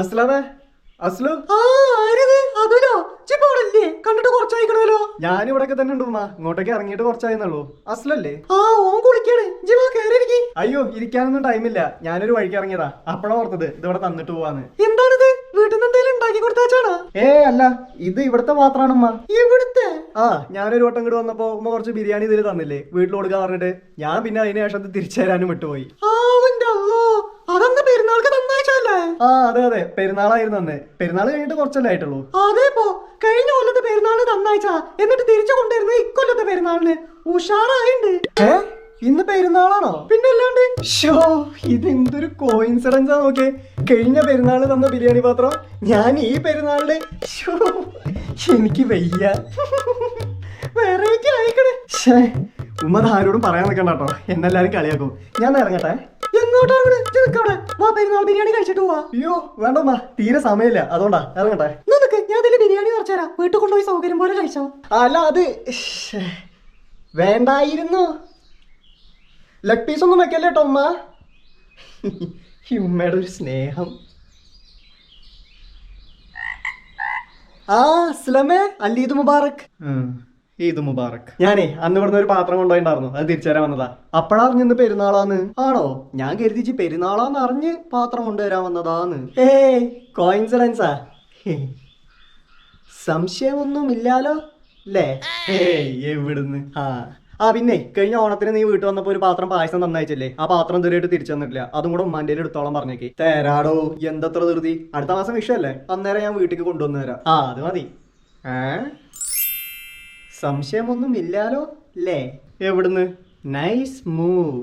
അസ്ലാമേ അസ്ലു കണ്ടിട്ട് കുറച്ചായിക്കണല്ലോ ഞാൻ ഇവിടൊക്കെ തന്നെ ഉണ്ട് ഉമ്മ. ഇങ്ങോട്ടേക്ക് ഇറങ്ങിയിട്ട് കുറച്ചായിരുന്നുള്ളൂ അസ്ലല്ലേ ആ ഓൻ കുളിക്കാണ്. ജിവാ കേറിയിരിക്കി. അയ്യോ ഇരിക്കാനൊന്നും ടൈമില്ല. ഞാനൊരു വഴിക്ക് ഇറങ്ങിയതാ. അപ്പഴാ ഓർത്തത് ഇതിവിടെ തന്നിട്ട് പോവാന്ന്. എന്താണിത്? വീട്ടിൽ നിന്ന് എന്തെങ്കിലും ഉണ്ടാക്കി കൊടുത്താച്ചാണോ ഏ അല്ല. ഇത് ഇവിടുത്തെ മാത്രമാണ് ഉമ്മ. ഇവിടുത്തെ? ആ ഞാനൊരു വട്ടം ഇങ്ങോട്ട് വന്നപ്പോ ഉമ്മ കുറച്ച് ബിരിയാണി ഇതിൽ തന്നില്ലേ. വീട്ടിൽ കൊടുക്കാൻ പറഞ്ഞിട്ട് ഞാൻ പിന്നെ അതിന് ശേഷം ഇത് തിരിച്ചു തരാനും വിട്ടുപോയി. ആ അതെ അതെ. പെരുന്നാളായിരുന്നു അന്ന്. പെരുന്നാൾ കഴിഞ്ഞിട്ട് കുറച്ചല്ലേ ആയിട്ടുള്ളൂ. പോ. കഴിഞ്ഞ കൊല്ലത്തെ പെരുന്നാളിന് തന്നാഴ്ച എന്നിട്ട് തിരിച്ചു കൊണ്ടുവരുന്നത് ഇക്കൊല്ലത്തെ പെരുന്നാളിന്. ഉഷാറായിണ്ട്. ഏ? ഇന്ന് പെരുന്നാളാണോ? പിന്നല്ലാണ്ട്? ഷോ കോയിൻസിഡൻസ് കോയിൻസിഡൻസാ നോക്കിയേ. കഴിഞ്ഞ പെരുന്നാൾ തന്ന ബിരിയാണി പാത്രം ഞാൻ ഈ പെരുന്നാളിൽ ഷോ എനിക്ക് വയ്യ. വെറൈറ്റി ആയിക്കണേ. ഉമ്മ ഇത് ആരോടും പറയാൻ നിൽക്കണ്ട കേട്ടോ. എന്നെല്ലാരും കളിയാക്കും. ഞാൻ ഇറങ്ങട്ടെ. ബിരിയാണി കഴിച്ചിട്ട് പോവാ. അയ്യോ വേണ്ട ഉമ്മ തീരെ സമയമില്ല. അതുകൊണ്ടാ ഇറങ്ങട്ടെ. നമുക്ക് ഞാൻ ഇതിൽ ബിരിയാണി നിറച്ചുതരാം വീട്ടിൽ കൊണ്ടുപോയി സൗകര്യം പോലെ കഴിച്ചോ? അല്ല അത് വേണ്ടായിരുന്നു. ലെഗ് പീസ് ഒന്നും വെക്കല്ലേ കേട്ടോ ഉമ്മ? ഉമ്മയുടെ ഒരു സ്നേഹം. ആ അസ്ലമേ അല്ലീദ് മുബാറക്. ഈദ് മുബാറക്. ഞാനേ അന്ന് ഇവിടുന്ന് ഒരു പാത്രം കൊണ്ടുപോയിണ്ടായിരുന്നു. അത് തിരിച്ചുതരാൻ വന്നതാ. അപ്പോഴറിഞ്ഞിന്ന് പെരുന്നാളാന്ന്. ആണോ? ഞാൻ കരുതിച്ച് പെരുന്നാളാന്ന് അറിഞ്ഞ് പാത്രം കൊണ്ടുവരാൻ വന്നതാന്ന്. ഏയ് കോയിൻസിഡൻസാ. സംശയമൊന്നും ഇല്ലാലോ അല്ലേ എവിടുന്ന്? ആ. ആ പിന്നെ കഴിഞ്ഞ ഓണത്തിന് നീ വീട്ടിൽ വന്നപ്പോ ഒരു പാത്രം പായസം തന്നയച്ചല്ലേ? ആ പാത്രം ഇതുവരെയായിട്ട് തിരിച്ചു തന്നിട്ടില്ല. അതും കൂടെ ഉമ്മാന്റെ എടുത്തോളം പറഞ്ഞേക്ക്. തരാടോ എന്തത്ര ധൃതി. അടുത്ത മാസം വിഷയല്ലേ അന്നേരം ഞാൻ വീട്ടിലേക്ക് കൊണ്ടുവന്നു തരാം. ആ അത് മതി. ഏ? സംശയമൊന്നും ഇല്ലാലോ അല്ലേ എവിടുന്ന്? Nice move.